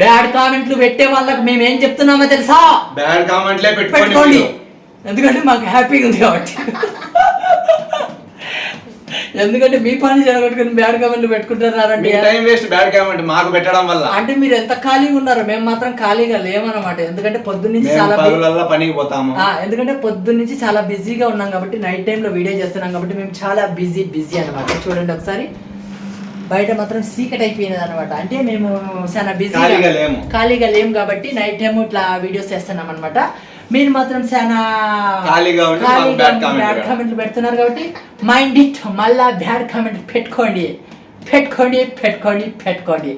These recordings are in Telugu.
బ్యాడ్ కామెంట్లు పెట్టే వాళ్ళకి మేము ఏం చెప్తున్నామో తెలుసా? బ్యాడ్ కామెంట్లే పెట్టుకోండి. ఎందుకంటే మాకు హ్యాపీగా ఉంది కాబట్టి. ఎందుకంటే మీ పని జరగట్టుకుని బ్యాడ్ కామెంట్లు పెట్టుకుంటున్నారండి. మీ టైం వేస్ట్ బ్యాడ్ కామెంట్ మాకు పెట్టడం వల్ల. అంటే మీరు ఎంత ఖాళీగా ఉన్నారు మేము మాత్రం ఖాళీగా లేమన్నమాట. ఎందుకంటే పొద్దున్నుంచి చాలా పనికి పోతాము. ఎందుకంటే పొద్దున్నుంచి చాలా బిజీగా ఉన్నాం కాబట్టి నైట్ టైంలో వీడియో చేస్తున్నాం కాబట్టి మేము చాలా బిజీ బిజీ అనమాట చూడండి ఒకసారి. బయట మాత్రం సీకట్ అయిపోయినది అనమాట అంటే మేము చాలా బిజీ ఖాళీగా లేము. కాబట్టి నైట్ టైం ఇట్లా వీడియోస్ చేస్తున్నాం అనమాట మీరు మాత్రం చాలా బ్యాడ్. కామెంట్లు పెడుతున్నారు కాబట్టి మైండ్ ఇట్ మళ్ళా బ్యాడ్ కామెంట్ పెట్టుకోండి. పెట్టుకోండి పెట్టుకోండి పెట్టుకోండి.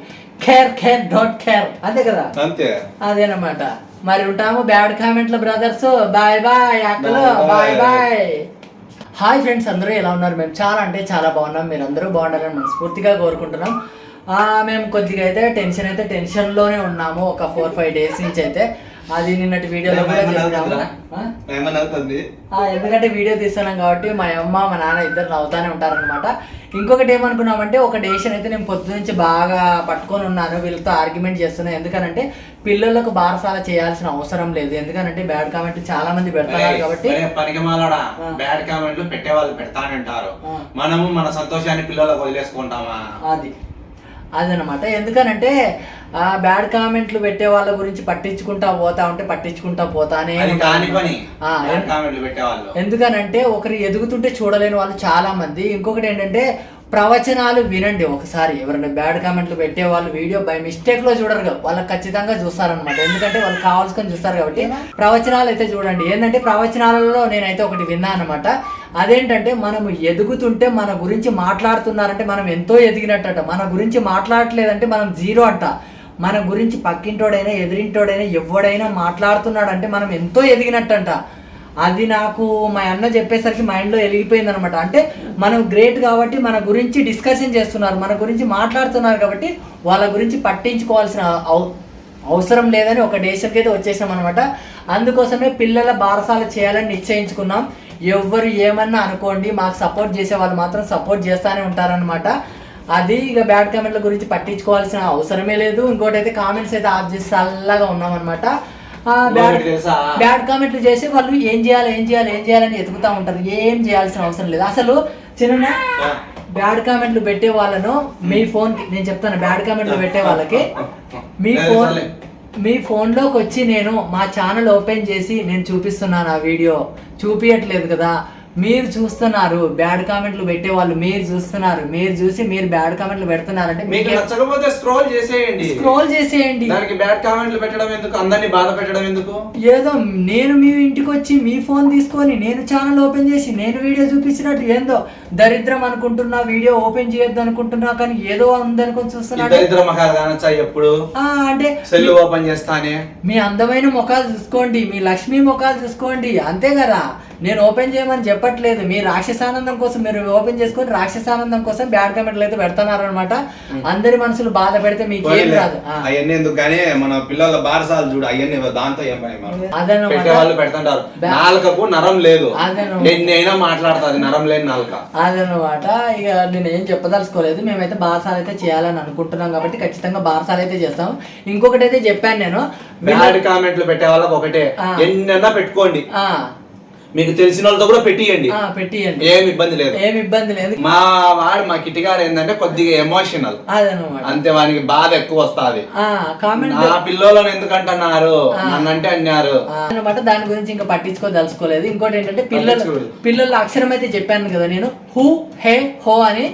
కేర్ కేర్ డోంట్ కేర్ అంతే కదా? అంతే. అదేనమాట. మరి ఉంటాము బ్యాడ్ కామెంట్ల బ్రదర్స్ బాయ్ బాయ్ అక్కలు బాయ్. బాయ్ హాయ్ ఫ్రెండ్స్ అందరూ ఎలా ఉన్నారు? మేము చాలా అంటే చాలా బాగున్నాం. మీరు అందరూ బాగుండాలని మనస్ఫూర్తిగా కోరుకుంటున్నాం. మేము కొద్దిగా అయితే టెన్షన్ అయితే టెన్షన్లోనే ఉన్నాము. ఒక ఫోర్ ఫైవ్ డేస్ నుంచి అయితే. అది నిన్నటి వీడియోలో ఎందుకంటే వీడియో తీస్తున్నాం కాబట్టి మా అమ్మ మా నాన్న ఇద్దరు నవ్వుతానే ఉంటారనమాట ఇంకొకటి ఏమనుకున్నామంటే ఒక డేషన్ అయితే నేను పొద్దు నుంచి బాగా పట్టుకొని ఉన్నాను. వీళ్ళతో ఆర్గ్యుమెంట్ చేస్తున్నాను ఎందుకనంటే పిల్లలకు బారసాల చేయాల్సిన అవసరం లేదు. ఎందుకనంటే బ్యాడ్ కామెంట్ చాలా మంది పెడుతున్నారు కాబట్టి. బ్యాడ్ కామెంట్లు పెట్టే వాళ్ళు పెడతానంటారు. మనము మన సంతోషాన్ని పిల్లలకు వదిలేసుకుంటామా? అది. అదనమాట. ఎందుకనంటే ఆ బ్యాడ్ కామెంట్లు పెట్టే వాళ్ళ గురించి పట్టించుకుంటా పోతా ఉంటే పట్టించుకుంటా పోతానే ఆ, కామెంట్లు ఎందుకనంటే ఒకరు ఎదుగుతుంటే చూడలేని వాళ్ళు చాలా మంది ఇంకొకటి ఏంటంటే ప్రవచనాలు వినండి ఒకసారి. ఎవరైనా బ్యాడ్ కామెంట్లు పెట్టే వాళ్ళు వీడియో బై మిస్టేక్లో చూడరు కదా, వాళ్ళకి ఖచ్చితంగా చూస్తారనమాట ఎందుకంటే వాళ్ళు కావాల్సుకొని చూస్తారు కాబట్టి ప్రవచనాలు అయితే చూడండి. ఏంటంటే ప్రవచనాలలో నేనైతే ఒకటి విన్నా అనమాట అదేంటంటే మనము ఎదుగుతుంటే మన గురించి మాట్లాడుతున్నారంటే మనం ఎంతో ఎదిగినట్టట. మన గురించి మాట్లాడట్లేదంటే మనం జీరో అంట మన గురించి పక్కింటోడైనా ఎదిరింటోడైనా ఎవడైనా మాట్లాడుతున్నాడంటే మనం ఎంతో ఎదిగినట్టంట. అది నాకు మా అన్న చెప్పేసరికి మైండ్లో వెలిగిపోయింది అనమాట అంటే మనం గ్రేట్ కాబట్టి మన గురించి డిస్కషన్ చేస్తున్నారు మన గురించి మాట్లాడుతున్నారు కాబట్టి వాళ్ళ గురించి పట్టించుకోవాల్సిన అవసరం లేదని ఒక డేషన్కి అయితే వచ్చేసాం అనమాట అందుకోసమే పిల్లల బారసాల చేయాలని నిశ్చయించుకున్నాం. ఎవ్వరు ఏమన్నా అనుకోండి మాకు సపోర్ట్ చేసే వాళ్ళు మాత్రం సపోర్ట్ చేస్తూనే ఉంటారనమాట అది ఇక బ్యాడ్ కామెంట్ల గురించి పట్టించుకోవాల్సిన అవసరమే లేదు. ఇంకోటి అయితే కామెంట్స్ అయితే ఆఫ్ చేసి చల్లగా ఉన్నామన్నమాట. బ్యాడ్ కామెంట్లు చేసి వాళ్ళు ఏం చేయాలి ఏం చేయాలి ఏం చేయాలని ఎతుకుతా ఉంటారు. ఏం చేయాల్సిన అవసరం లేదు. అసలు చిన్న. బ్యాడ్ కామెంట్లు పెట్టే వాళ్ళను మీ ఫోన్ నేను చెప్తాను బ్యాడ్ కామెంట్లు పెట్టే వాళ్ళకి. మీ ఫోన్. మీ ఫోన్లోకి వచ్చి నేను మా ఛానల్ ఓపెన్ చేసి నేను చూపిస్తున్నాను ఆ వీడియో. చూపించట్లేదు కదా. మీరు చూస్తున్నారు బ్యాడ్ కామెంట్లు పెట్టే వాళ్ళు మీరు చూస్తున్నారు మీరు చూసి మీరు బ్యాడ్ కామెంట్లు పెడుతున్నారంటే మీకు మీకు నచ్చకపోతే స్క్రోల్ చేసేయండి. స్క్రోల్ చేసేయండి. దానికి బ్యాడ్ కామెంట్లు పెట్టడం ఎందుకు? అందరినీ బాధ పెట్టడం ఎందుకు? ఏదో నేను మీ ఇంటికి వచ్చి మీ ఫోన్ తీసుకొని నేను ఛానల్ ఓపెన్ చేసి నేను వీడియో చూపించినట్టు ఏందో దరిద్రం అనుకుంటున్నా వీడియో ఓపెన్ చేయొద్దు అనుకుంటున్నా కానీ ఏదో ఉందనుకొని మకాలు కానొచ్చా ఎప్పుడు? అంటే సెల్ ఓపెన్ చేస్తానే. మీ అందమైన ముఖాలు చూసుకోండి మీ లక్ష్మీ ముఖాలు చూసుకోండి అంతే కదా? నేను ఓపెన్ చేయమని చెప్పట్లేదు. మీ రాక్షసానందం కోసం మీరు ఓపెన్ చేసుకొని రాక్షసానందం కోసం బ్యాడ్ కామెంట్లు అయితే పెడుతున్నారు అనమాట అందరి మనసులు బాధ పెడితే మీకు ఏం రాదు. అవన్నీ ఎందుకు కానీ మన పిల్లల బారసాలు చూడు అవన్నీ దాంతో ఏం పని వాళ్ళు పెడుతుంటారు. నాలుకకు నరం లేదు. అయినా మాట్లాడుతుంది నరం లేని నాలుక. అదనమాట. ఇక నేను ఏం చెప్పదలుచుకోలేదు. మేమైతే బారసాలు అయితే చేయాలని అనుకుంటున్నాం కాబట్టి ఖచ్చితంగా బారసాలు అయితే చేస్తాం. ఇంకొకటి అయితే చెప్పాను నేను. బ్యాడ్ కామెంట్లు పెట్టే వాళ్ళకి ఒకటే. ఎన్నైనా పెట్టుకోండి. ఆ, మీకు తెలిసిన వాళ్ళతో కూడా పెట్టియండి. పెట్టియండి. ఏం ఇబ్బంది లేదు. ఏం ఇబ్బంది లేదు. మా వాడు మా కిటిగాడు ఏంటంటే కొద్దిగా ఎమోషనల్ అంతే వానికి బాధ ఎక్కువ వస్తాది. కామెంట్ నా పిల్లోలను ఎందుకు అంటున్నారు? నన్నంటే అన్నారు. అనమాట దాని గురించి ఇంకా పట్టించుకోదలుచుకోలేదు ఇంకోటి ఏంటంటే పిల్లలు. పిల్లల అక్షరం అయితే చెప్పాను కదా నేను. హూ హే హో అని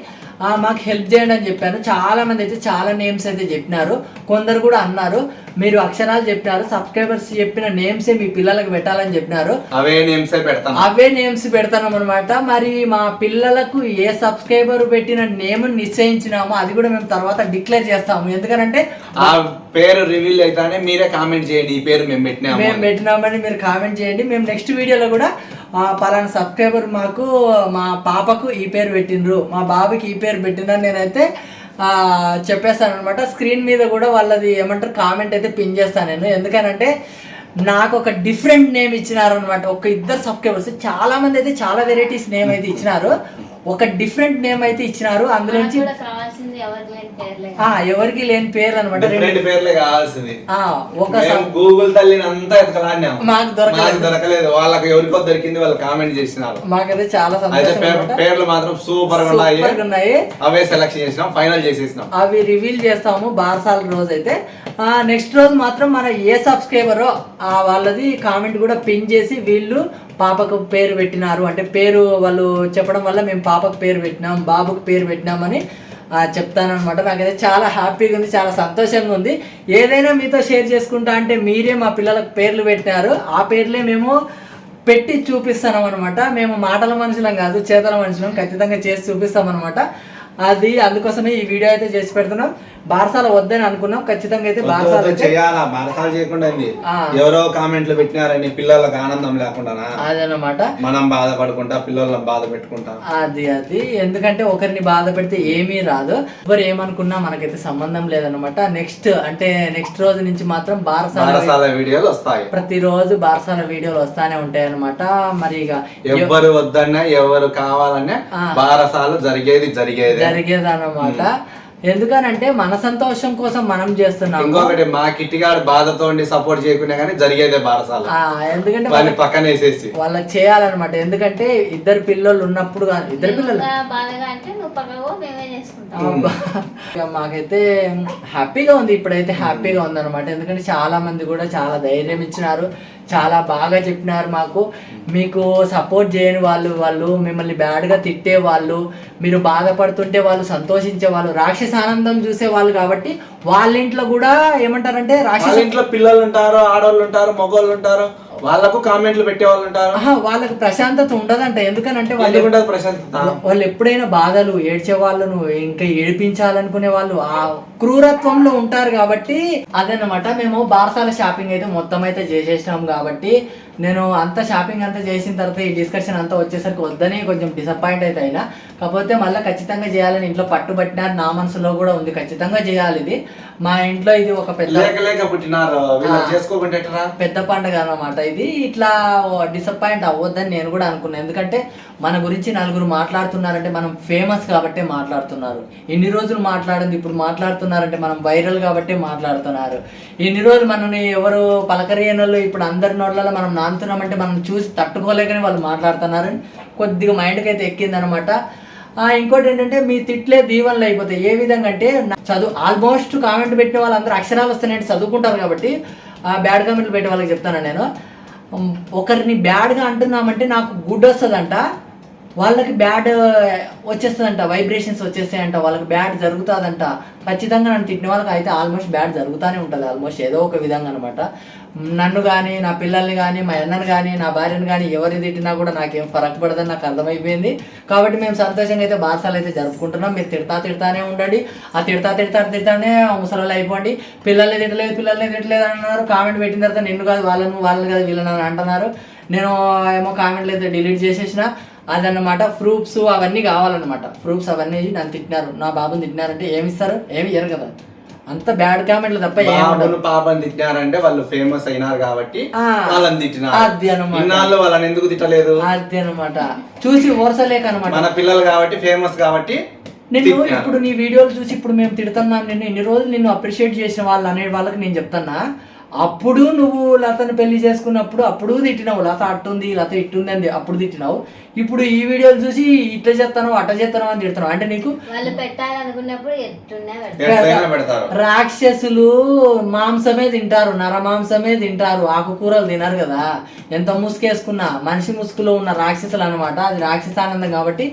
మాకు హెల్ప్ చేయండి అని చెప్పాను. చాలా మంది అయితే చాలా నేమ్స్ అయితే చెప్పినారు. కొందరు కూడా అన్నారు. మీరు అక్షరాలు చెప్పినారు సబ్స్క్రైబర్స్ చెప్పిన నేమ్సే మీ పిల్లలకు పెట్టాలని చెప్పినారు. అవే నేమ్సే పెడతాను. అవే నేమ్స్ పెడతాం అనమాట మరి మా పిల్లలకు ఏ సబ్స్క్రైబర్ పెట్టిన నేమ్ నిశ్చయించినామో అది కూడా మేము తర్వాత డిక్లేర్ చేస్తాము. ఎందుకంటే ఆ పేరు రివీల్ అయితేనే మీరే కామెంట్ చేయండి ఈ పేరు మేము పెట్టినాము మేము పెట్టినామని మీరు కామెంట్ చేయండి. మేము నెక్స్ట్ వీడియోలో కూడా ఆ, పలానా సబ్స్క్రైబర్ మాకు మా పాపకు ఈ పేరు పెట్టిండ్రు మా బాబుకి ఈ పేరు పెట్టిండ్రు అని నేనైతే చెప్పేస్తాను అనమాట స్క్రీన్ మీద కూడా వాళ్ళది ఏమంటారు కామెంట్ అయితే పిన్ చేస్తాను నేను. ఎందుకనంటే నాకు ఒక డిఫరెంట్ నేమ్ ఇచ్చినారు అనమాట ఒక ఇద్దరు సబ్స్క్రైబర్స్ చాలా మంది అయితే చాలా వెరైటీస్ నేమ్ అయితే ఇచ్చినారు. ఒక డిఫరెంట్ నేమ్ అయితే ఇచ్చినారు. అందులో నాకు నుంచి కూడా కావాల్సింది ఎవరికి లేని పేర్లే ఆ, ఎవరికి లేని పేర్లు అనమాట డిఫరెంట్ పేర్లే కావాల్సింది. ఒక గూగుల్ తల్లిని అంతా ఎతకలాడినాం మాకు దొరకలేదు. వాళ్ళకి ఎవరికో దొరికింది వాళ్ళు కామెంట్ చేసినారు. మాకైతే చాలా సంతోషం. పేర్లు మాత్రం సూపర్ ఉన్నాయి. అవే సెలెక్షన్ చేసినాం ఫైనల్ చేసేసినాం. అవి రివీల్ చేస్తాము బారసాల రోజు అయితే. నెక్స్ట్ రోజు మాత్రం మన ఏ సబ్స్క్రైబరో ఆ వాళ్ళది కామెంట్ కూడా పిన్ చేసి వీళ్ళు పాపకు పేరు పెట్టినారు. అంటే పేరు వాళ్ళు చెప్పడం వల్ల మేము పాపకు పేరు పెట్టినాం బాబుకు పేరు పెట్టినామని చెప్తానమాట నాకైతే చాలా హ్యాపీగా ఉంది చాలా సంతోషంగా ఉంది. ఏదైనా మీతో షేర్ చేసుకుంటా అంటే మీరే మా పిల్లలకు పేర్లు పెట్టినారు. ఆ పేర్లే మేము పెట్టి చూపిస్తాం అనమాట మేము మాటల మనుషులం కాదు చేతల మనుషులం. ఖచ్చితంగా చేసి చూపిస్తాం అనమాట అది అందుకోసమే ఈ వీడియో అయితే చేసి పెడుతున్నాం. బారసాల వద్దని అనుకున్నాం. ఖచ్చితంగా అయితే బారసాల చేయాలా? బారసాలు చేయకుండా. ఎవరో కామెంట్లు పెట్టినారని పిల్లలకు ఆనందం లేకుండానా? అదనమాట మనం బాధపడుకుంటా పిల్లలను బాధ పెట్టుకుంటా. అది అది. ఎందుకంటే ఒకరిని బాధ పెడితే ఏమీ రాదు. ఎవరు ఏమనుకున్నా మనకైతే సంబంధం లేదనమాట నెక్స్ట్ అంటే నెక్స్ట్ రోజు నుంచి మాత్రం బారసాల వీడియోలు వస్తాయి. ప్రతిరోజు బారసాల వీడియోలు వస్తానే ఉంటాయి అనమాట మరి ఇక ఎవ్వరు వద్దన్నా ఎవరు కావాలన్నా. బారసాలు జరిగేది జరిగేది. జరిగేదన్నమాట. ఎందుకనంటే మన సంతోషం కోసం మనం చేస్తున్నాము. ఇంకొకటి మా కిట్టిగాడు బాధతో సపోర్ట్ చేయకుండా కానీ జరిగేదే బారసాల. ఆ, ఎందుకంటే వాడిని పక్కన వేసేసి. వాళ్ళకి చేయాలన్నమాట. ఎందుకంటే ఇద్దరు పిల్లలు ఉన్నప్పుడు ఇద్దరు పిల్లలు? మాకైతే హ్యాపీగా ఉంది ఇప్పుడైతే హ్యాపీగా ఉంది అనమాట ఎందుకంటే చాలా మంది కూడా చాలా ధైర్యం ఇచ్చినారు. చాలా బాగా చెప్పినారు మాకు. మీకు సపోర్ట్ చేయని వాళ్ళు వాళ్ళు మిమ్మల్ని బ్యాడ్గా తిట్టే వాళ్ళు మీరు బాధపడుతుంటే వాళ్ళు సంతోషించే వాళ్ళు రాక్షస ఆనందం చూసే వాళ్ళు కాబట్టి వాళ్ళ ఇంట్లో కూడా ఏమంటారంటే రాక్షస ఇంట్లో పిల్లలు ఉంటారు ఆడవాళ్ళు ఉంటారు మగవాళ్ళు ఉంటారు. వాళ్ళకు కామెంట్లు పెట్టే వాళ్ళు ఉంటారు వాళ్ళకి ప్రశాంతత ఉండదంట. ఎందుకనంటే వాళ్ళు ప్రశాంతత? వాళ్ళు ఎప్పుడైనా బాధలు ఏడ్చే వాళ్ళను ఇంకా ఏడిపించాలనుకునే వాళ్ళు ఆ క్రూరత్వంలో ఉంటారు కాబట్టి అదన్నమాట. మేము బారసాల షాపింగ్ అయితే మొత్తం అయితే చేసేసినాం కాబట్టి నేను అంత షాపింగ్ అంతా చేసిన తర్వాత ఈ డిస్కషన్ అంతా వచ్చేసరికి వద్దని కొంచెం డిసప్పాయింట్ అయితే అయినా. కాకపోతే మళ్ళీ ఖచ్చితంగా చేయాలని ఇంట్లో పట్టుబట్టినారు నా మనసులో కూడా ఉంది. ఖచ్చితంగా చేయాలి ఇది. మా ఇంట్లో ఇది ఒక పెద్ద? పెద్ద పండుగ అన్నమాట ఇది. ఇట్లా డిసప్పాయింట్ అవ్వద్దని నేను కూడా అనుకున్నాను ఎందుకంటే మన గురించి నలుగురు మాట్లాడుతున్నారంటే మనం ఫేమస్ కాబట్టే మాట్లాడుతున్నారు. ఇన్ని రోజులు మాట్లాడింది ఇప్పుడు మాట్లాడుతున్నారంటే మనం వైరల్ కాబట్టే మాట్లాడుతున్నారు. ఇన్ని రోజులు మనని ఎవరు పలకరియని వాళ్ళు ఇప్పుడు అందరి నోట్లలో మనం నానుతున్నామంటే మనం చూసి తట్టుకోలేకనే వాళ్ళు మాట్లాడుతున్నారని కొద్దిగా మైండ్కి అయితే ఎక్కిందనమాట. ఇంకోటి ఏంటంటే మీ తిట్లే దీవెనలు అయిపోతాయి. ఏ విధంగా అంటే చదువు ఆల్మోస్ట్ కామెంట్ పెట్టిన వాళ్ళందరూ అక్షరాలు వస్తున్నాయంటే చదువుకుంటారు కాబట్టి ఆ బ్యాడ్ కామెంట్లు పెట్టే వాళ్ళకి చెప్తాను నేను. ఒకరిని బ్యాడ్గా అంటున్నామంటే నాకు గుడ్ వస్తుందంట. వాళ్ళకి బ్యాడ్ వచ్చేస్తుందంట వైబ్రేషన్స్ వచ్చేస్తాయంట వాళ్ళకి బ్యాడ్ జరుగుతుందంట. ఖచ్చితంగా నన్ను తిట్టిన వాళ్ళకి అయితే ఆల్మోస్ట్ బ్యాడ్ జరుగుతూనే ఉంటుంది ఆల్మోస్ట్ ఏదో ఒక విధంగా అనమాట నన్ను కానీ నా పిల్లల్ని కానీ మా అన్నను కానీ నా భార్యను కానీ ఎవరిని తిట్టినా కూడా నాకేం ఫరక్ పడదని నాకు అర్థమైపోయింది. కాబట్టి మేము సంతోషంగా అయితే బాసాలు అయితే జరుపుకుంటున్నాం. మీరు తిడతా తిడతానే ఉండండి. ఆ తిడతా తిడతా తిడతానే ముసలు అయిపోండి. పిల్లల్ని తిట్టలేదు పిల్లల్ని తిట్టలేదు అన్నారు. కామెంట్ పెట్టిన తర్వాత నిన్ను కాదు వాళ్ళను వాళ్ళని కాదు వీళ్ళని అని అంటున్నారు. నేను ఏమో కామెంట్లు అయితే డిలీట్ చేసేసిన. అదన్నమాట ప్రూఫ్స్ అవన్నీ కావాలన్నమాట. ప్రూఫ్స్ అవన్నీ నన్ను తిట్టినారు. నా బాబుని తిట్టినారంటే ఏమి ఇస్తారు? ఏమి ఇయ్యరు కదా. అంత బ్యాడ్ కామెంట్లు తప్ప బాబును పాపని తిట్టినారంటే వాళ్ళు ఫేమస్ అయినారు కాబట్టి వాళ్ళని తిట్టినారు. అది. ఇన్నాళ్ళు వాళ్ళని ఎందుకు తిట్టలేదు? అది అనమాట చూసి ఓర్సలేక అనమాట మన పిల్లలు కాబట్టి ఫేమస్ కాబట్టి తిట్టినారు. ఇప్పుడు నీ వీడియోలు చూసి ఇప్పుడు మేము తిడుతున్నాం నిన్ను ఇన్ని రోజులు నిన్ను అప్రిషియేట్ చేసిన వాళ్ళు అనే వాళ్ళకి నేను చెప్తున్నా. అప్పుడు నువ్వు లతను పెళ్ళి చేసుకున్నప్పుడు అప్పుడు తిట్టినావు లత అట్టుంది లత ఇట్టుంది అని అప్పుడు తిట్టినావు. ఇప్పుడు ఈ వీడియోలు చూసి ఇట్లా చేస్తాను అట్ట చేస్తాను అని తిడుతున్నావు. అంటే నీకు రాక్షసులు మాంసమే తింటారు నర మాంసమే తింటారు ఆకుకూరలు తినరు కదా. ఎంత ముసుకేసుకున్నా మనిషి ముసుగులో ఉన్న రాక్షసులు అనమాట అది రాక్షసానందం కాబట్టి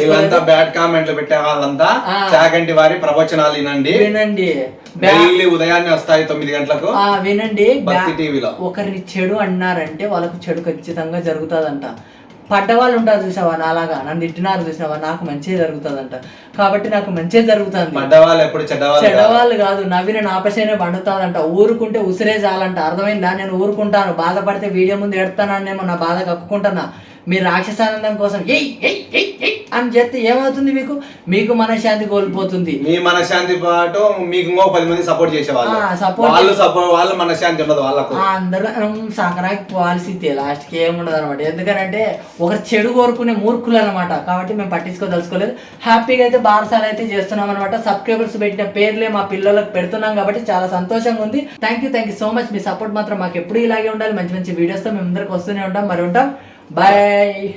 వీళ్ళంతా బ్యాడ్ కామెంట్లు పెట్టే వాళ్ళంతా. చాగంటి వారి ప్రవచనాలు వినండి. వినండి. డైలీ ఉదయాన్నే వస్తాయి తొమ్మిది గంటలకు. వినండి. టీవీలో. ఒకరిని చెడు అన్నారంటే వాళ్ళకు చెడు ఖచ్చితంగా జరుగుతుందంట. పడ్డవాళ్ళు ఉంటారు చూసావా నాలాగా? నన్ను తిట్టినారు చూసినావా నాకు మంచిగా జరుగుతుందంట. కాబట్టి నాకు మంచిగా జరుగుతుంది. పడ్డవాళ్ళు ఎప్పుడు చెడ్డవాళ్ళు కాదు. కాదు. నవ్విన నాపసేనే పండుతాదంట. ఊరుకుంటే ఉసిరే చాలంట అర్థమైందా? నేను ఊరుకుంటాను. బాధపడితే వీడియో ముందు ఎడతానేమో నా బాధ కక్కుకుంటున్నా. మీరు రాక్షసానందం కోసం ఎయ్ ఎయ్ ఎయ్ ఎయ్ అని చెప్తే ఏమవుతుంది మీకు? మీకు మనశ్శాంతి కోల్పోతుంది. మీ మనశ్శాంతి పాటు మీకు ఇంకో పది మంది సపోర్ట్ చేసేవాళ్ళు. support వాళ్ళు సపోర్ట్ వాళ్ళ మనశ్శాంతి ఉండదు వాళ్ళకు. అందరూ సంక్రాంతి పాలసీ లాస్ట్కి ఏముండదు అనమాట ఎందుకంటే ఒక చెడు కోరుకునే మూర్ఖులు అనమాట కాబట్టి మేము పట్టించుకోదలుచుకోలేదు. హ్యాపీగా అయితే బారసాలు అయితే చేస్తున్నాం అనమాట సబ్స్క్రైబర్స్ పెట్టిన పేర్లే మా పిల్లలకు పెడుతున్నాం కాబట్టి చాలా సంతోషంగా ఉంది. Thank you thank you so much me support మాత్రం మాకు ఎప్పుడు ఇలాగే ఉండాలి. మంచి మంచి వీడియోస్తో మేము అందరికి వస్తూనే ఉంటాం. మరి ఉంటాం. బాయ్